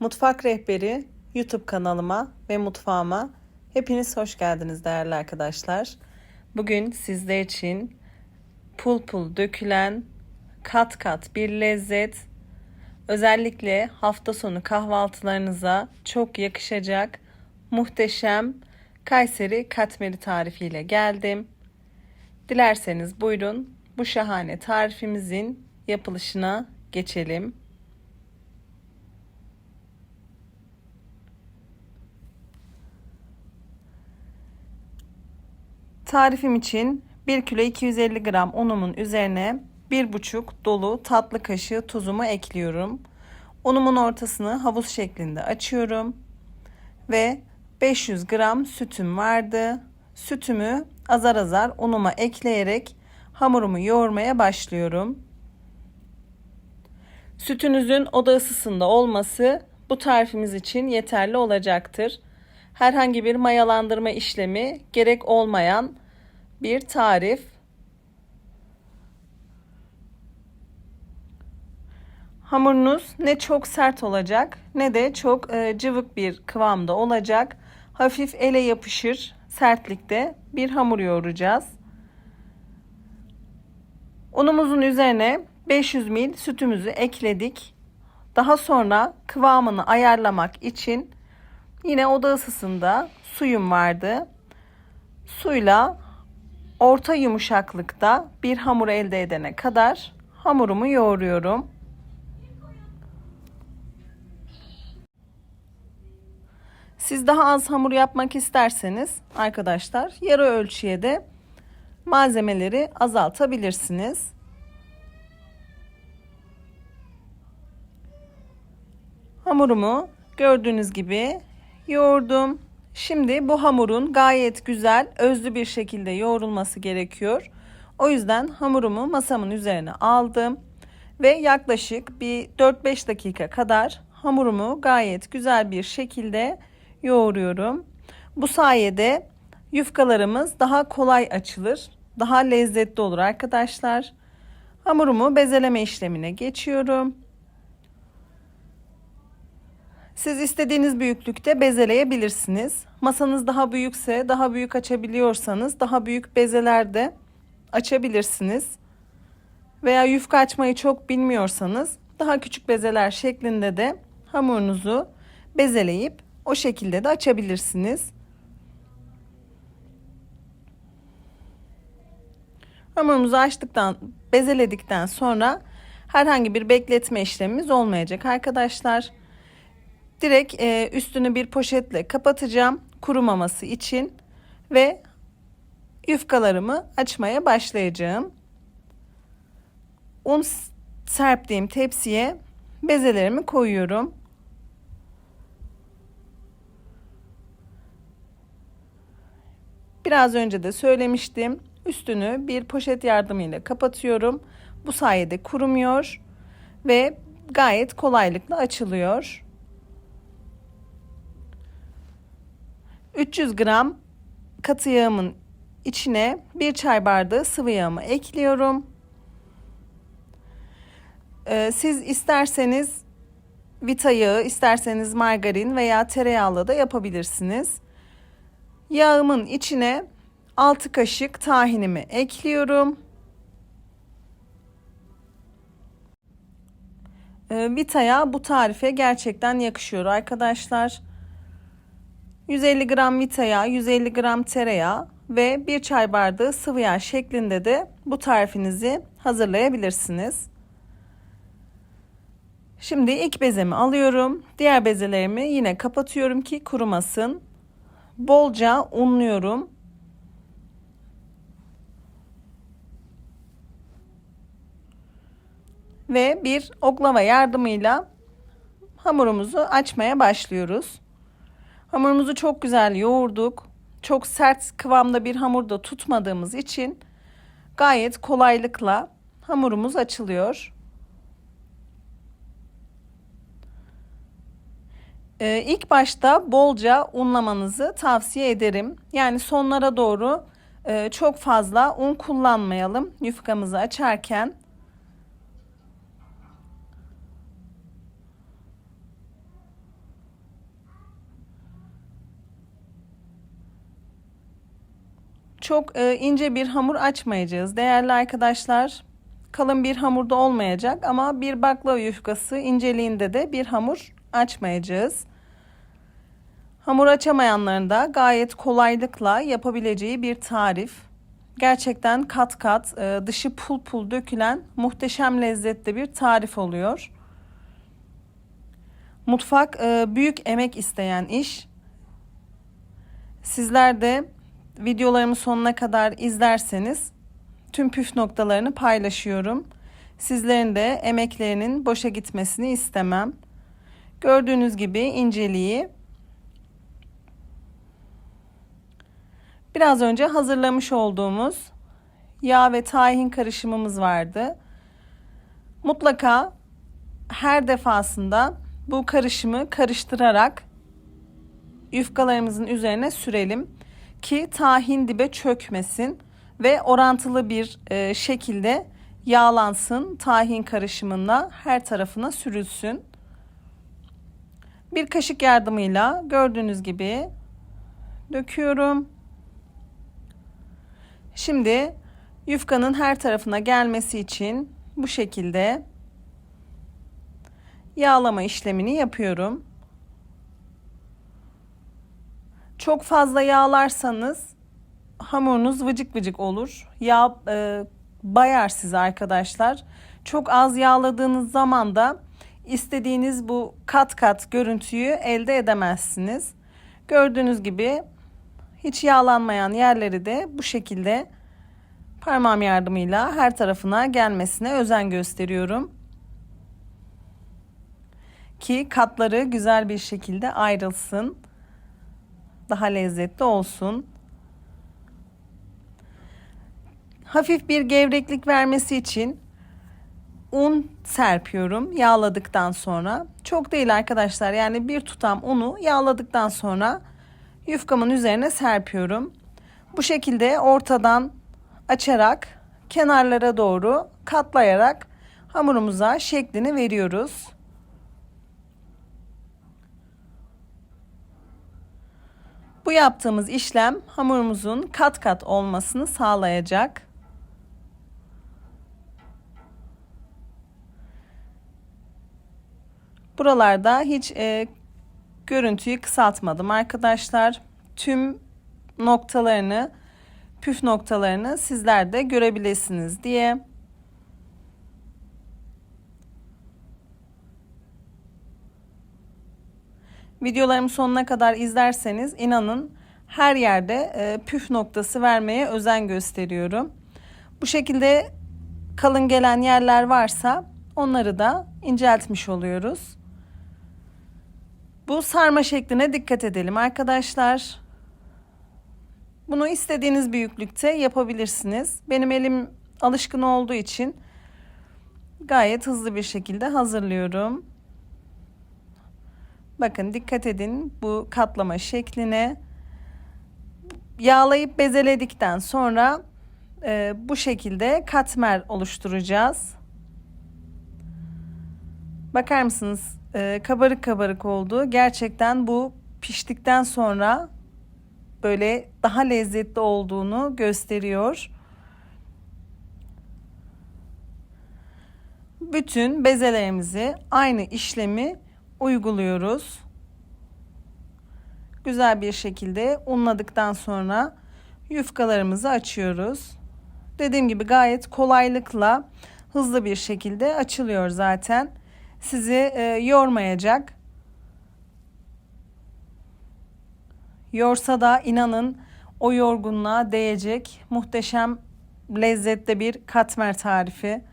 Mutfak Rehberi YouTube kanalıma ve mutfağıma hepiniz hoş geldiniz değerli arkadaşlar. Bugün sizler için pul pul dökülen kat kat bir lezzet özellikle hafta sonu kahvaltılarınıza çok yakışacak muhteşem Kayseri katmeri tarifiyle geldim. Dilerseniz buyurun bu şahane tarifimizin yapılışına geçelim. Tarifim için 1 kilo 250 gram unumun üzerine 1,5 dolu tatlı kaşığı tuzumu ekliyorum. Unumun ortasını havuz şeklinde açıyorum. Ve 500 gram sütüm vardı. Sütümü azar azar unuma ekleyerek hamurumu yoğurmaya başlıyorum. Sütünüzün oda ısısında olması bu tarifimiz için yeterli olacaktır. Herhangi bir mayalandırma işlemi gerek olmayan bir tarif. Hamurunuz ne çok sert olacak ne de çok e, cıvık bir kıvamda olacak. Hafif ele yapışır sertlikte bir hamur yoğuracağız. Unumuzun üzerine 500 ml sütümüzü ekledik. Daha sonra kıvamını ayarlamak için yine oda ısısında suyum vardı. Suyla orta yumuşaklıkta bir hamur elde edene kadar hamurumu yoğuruyorum. Siz daha az hamur yapmak isterseniz arkadaşlar yarı ölçüye de malzemeleri azaltabilirsiniz. Hamurumu gördüğünüz gibi yoğurdum. Şimdi bu hamurun gayet güzel, özlü bir şekilde yoğrulması gerekiyor. O yüzden hamurumu masamın üzerine aldım ve yaklaşık bir 4-5 dakika kadar hamurumu gayet güzel bir şekilde yoğuruyorum. Bu sayede yufkalarımız daha kolay açılır, daha lezzetli olur arkadaşlar. Hamurumu bezeleme işlemine geçiyorum. Siz istediğiniz büyüklükte bezeleyebilirsiniz. Masanız daha büyükse, daha büyük açabiliyorsanız daha büyük bezeler de açabilirsiniz. Veya yufka açmayı çok bilmiyorsanız daha küçük bezeler şeklinde de hamurunuzu bezeleyip o şekilde de açabilirsiniz. Hamurumuzu açtıktan, bezeledikten sonra herhangi bir bekletme işlemimiz olmayacak arkadaşlar. Direkt e, üstünü bir poşetle kapatacağım kurumaması için ve yufkalarımı açmaya başlayacağım. Un serptiğim tepsiye bezelerimi koyuyorum. Biraz önce de söylemiştim. Üstünü bir poşet yardımıyla kapatıyorum. Bu sayede kurumuyor ve gayet kolaylıkla açılıyor. 300 gram katı yağımın içine bir çay bardağı sıvı yağımı ekliyorum. Ee, siz isterseniz vita yağı, isterseniz margarin veya tereyağlı da yapabilirsiniz. Yağımın içine 6 kaşık tahinimi ekliyorum. Ee, Vita'ya bu tarife gerçekten yakışıyor arkadaşlar. 150 gram vita yağı, 150 gram tereyağı ve bir çay bardağı sıvı yağ şeklinde de bu tarifinizi hazırlayabilirsiniz. Şimdi ilk bezemi alıyorum. Diğer bezelerimi yine kapatıyorum ki kurumasın. Bolca unluyorum. Ve bir oklava yardımıyla hamurumuzu açmaya başlıyoruz. Hamurumuzu çok güzel yoğurduk. Çok sert kıvamda bir hamurda tutmadığımız için gayet kolaylıkla hamurumuz açılıyor. Ee, ilk başta bolca unlamanızı tavsiye ederim. Yani sonlara doğru e, çok fazla un kullanmayalım yufkamızı açarken. Çok e, ince bir hamur açmayacağız. Değerli arkadaşlar, kalın bir hamurda olmayacak ama bir baklava yufkası inceliğinde de bir hamur açmayacağız. Hamur açamayanların da gayet kolaylıkla yapabileceği bir tarif. Gerçekten kat kat e, dışı pul pul dökülen muhteşem lezzetli bir tarif oluyor. Mutfak e, büyük emek isteyen iş. Sizler de videolarımı sonuna kadar izlerseniz tüm püf noktalarını paylaşıyorum. Sizlerin de emeklerinin boşa gitmesini istemem. Gördüğünüz gibi inceliği biraz önce hazırlamış olduğumuz yağ ve tahin karışımımız vardı. Mutlaka her defasında bu karışımı karıştırarak yufkalarımızın üzerine sürelim ki tahin dibe çökmesin ve orantılı bir e, şekilde yağlansın tahin karışımında her tarafına sürülsün. Bir kaşık yardımıyla gördüğünüz gibi döküyorum. Şimdi yufkanın her tarafına gelmesi için bu şekilde yağlama işlemini yapıyorum. Çok fazla yağlarsanız hamurunuz vıcık vıcık olur. Yağ e, bayar size arkadaşlar. Çok az yağladığınız zaman da istediğiniz bu kat kat görüntüyü elde edemezsiniz. Gördüğünüz gibi hiç yağlanmayan yerleri de bu şekilde parmağım yardımıyla her tarafına gelmesine özen gösteriyorum. Ki katları güzel bir şekilde ayrılsın. Daha lezzetli olsun. Hafif bir gevreklik vermesi için un serpiyorum yağladıktan sonra. Çok değil arkadaşlar yani bir tutam unu yağladıktan sonra yufkamın üzerine serpiyorum. Bu şekilde ortadan açarak kenarlara doğru katlayarak hamurumuza şeklini veriyoruz. Bu yaptığımız işlem hamurumuzun kat kat olmasını sağlayacak. Buralarda hiç e, görüntüyü kısaltmadım arkadaşlar. Tüm noktalarını, püf noktalarını sizler de görebilirsiniz diye. Videolarımı sonuna kadar izlerseniz inanın her yerde e, püf noktası vermeye özen gösteriyorum. Bu şekilde kalın gelen yerler varsa onları da inceltmiş oluyoruz. Bu sarma şekline dikkat edelim arkadaşlar. Bunu istediğiniz büyüklükte yapabilirsiniz. Benim elim alışkın olduğu için gayet hızlı bir şekilde hazırlıyorum. Bakın dikkat edin bu katlama şekline. Yağlayıp bezeledikten sonra e, bu şekilde katmer oluşturacağız. Bakar mısınız? E, kabarık kabarık oldu. Gerçekten bu piştikten sonra böyle daha lezzetli olduğunu gösteriyor. Bütün bezelerimizi aynı işlemi uyguluyoruz. Güzel bir şekilde unladıktan sonra yufkalarımızı açıyoruz. Dediğim gibi gayet kolaylıkla hızlı bir şekilde açılıyor zaten. Sizi e, yormayacak. Yorsa da inanın o yorgunluğa değecek muhteşem lezzette bir katmer tarifi.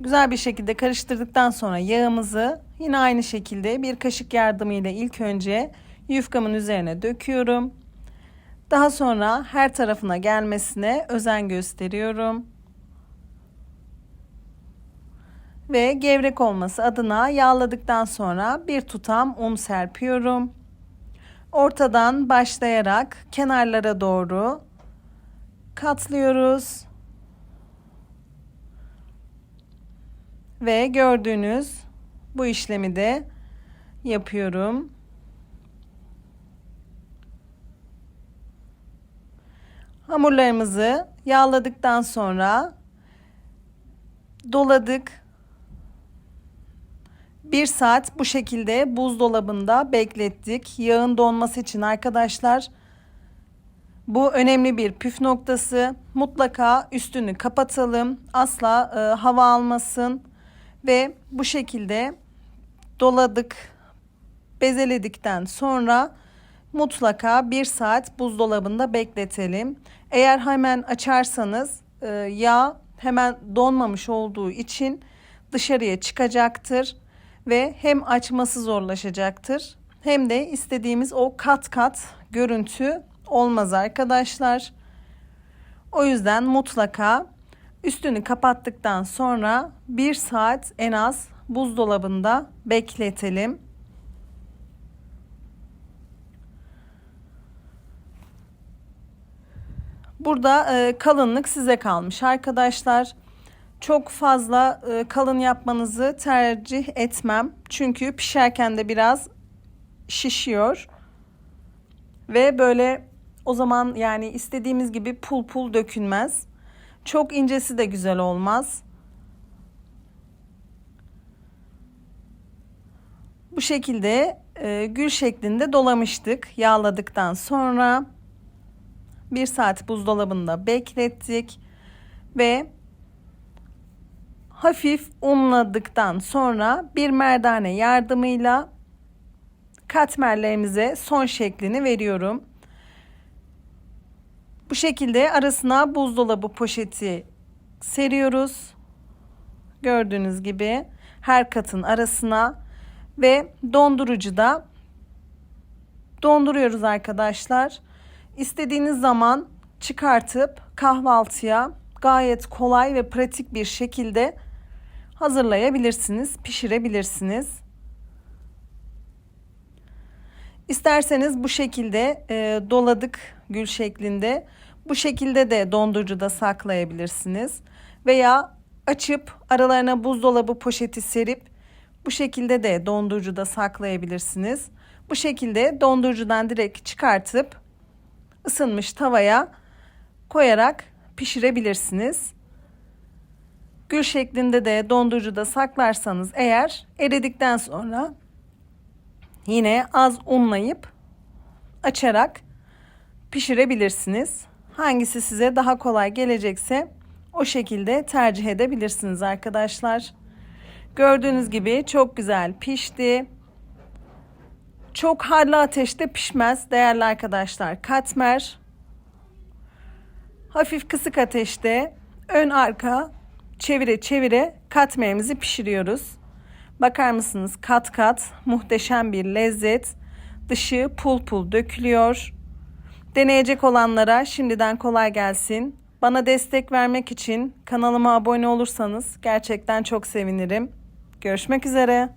Güzel bir şekilde karıştırdıktan sonra yağımızı yine aynı şekilde bir kaşık yardımıyla ilk önce yufkamın üzerine döküyorum. Daha sonra her tarafına gelmesine özen gösteriyorum. Ve gevrek olması adına yağladıktan sonra bir tutam un serpiyorum. Ortadan başlayarak kenarlara doğru katlıyoruz. Ve gördüğünüz bu işlemi de yapıyorum. Hamurlarımızı yağladıktan sonra doladık. Bir saat bu şekilde buzdolabında beklettik. Yağın donması için arkadaşlar bu önemli bir püf noktası. Mutlaka üstünü kapatalım. Asla e, hava almasın. Ve bu şekilde doladık. Bezeledikten sonra mutlaka bir saat buzdolabında bekletelim. Eğer hemen açarsanız e, yağ hemen donmamış olduğu için dışarıya çıkacaktır ve hem açması zorlaşacaktır hem de istediğimiz o kat kat görüntü olmaz arkadaşlar. O yüzden mutlaka üstünü kapattıktan sonra bir saat en az buzdolabında bekletelim. Burada e, kalınlık size kalmış arkadaşlar. Çok fazla e, kalın yapmanızı tercih etmem. Çünkü pişerken de biraz şişiyor. Ve böyle o zaman yani istediğimiz gibi pul pul dökülmez. Çok incesi de güzel olmaz. Bu şekilde e, gül şeklinde dolamıştık yağladıktan sonra bir saat buzdolabında beklettik ve hafif unladıktan sonra bir merdane yardımıyla katmerlerimize son şeklini veriyorum. Bu şekilde arasına buzdolabı poşeti seriyoruz. Gördüğünüz gibi her katın arasına ve dondurucuda donduruyoruz arkadaşlar. İstediğiniz zaman çıkartıp kahvaltıya gayet kolay ve pratik bir şekilde hazırlayabilirsiniz, pişirebilirsiniz. İsterseniz bu şekilde e, doladık gül şeklinde. Bu şekilde de dondurucuda saklayabilirsiniz. Veya açıp aralarına buzdolabı poşeti serip bu şekilde de dondurucuda saklayabilirsiniz. Bu şekilde dondurucudan direkt çıkartıp ısınmış tavaya koyarak pişirebilirsiniz. Gül şeklinde de dondurucuda saklarsanız eğer eridikten sonra yine az unlayıp açarak pişirebilirsiniz. Hangisi size daha kolay gelecekse o şekilde tercih edebilirsiniz arkadaşlar. Gördüğünüz gibi çok güzel pişti. Çok harlı ateşte pişmez değerli arkadaşlar. Katmer hafif kısık ateşte ön arka çevire çevire katmerimizi pişiriyoruz. Bakar mısınız kat kat muhteşem bir lezzet. Dışı pul pul dökülüyor. Deneyecek olanlara şimdiden kolay gelsin. Bana destek vermek için kanalıma abone olursanız gerçekten çok sevinirim. Görüşmek üzere.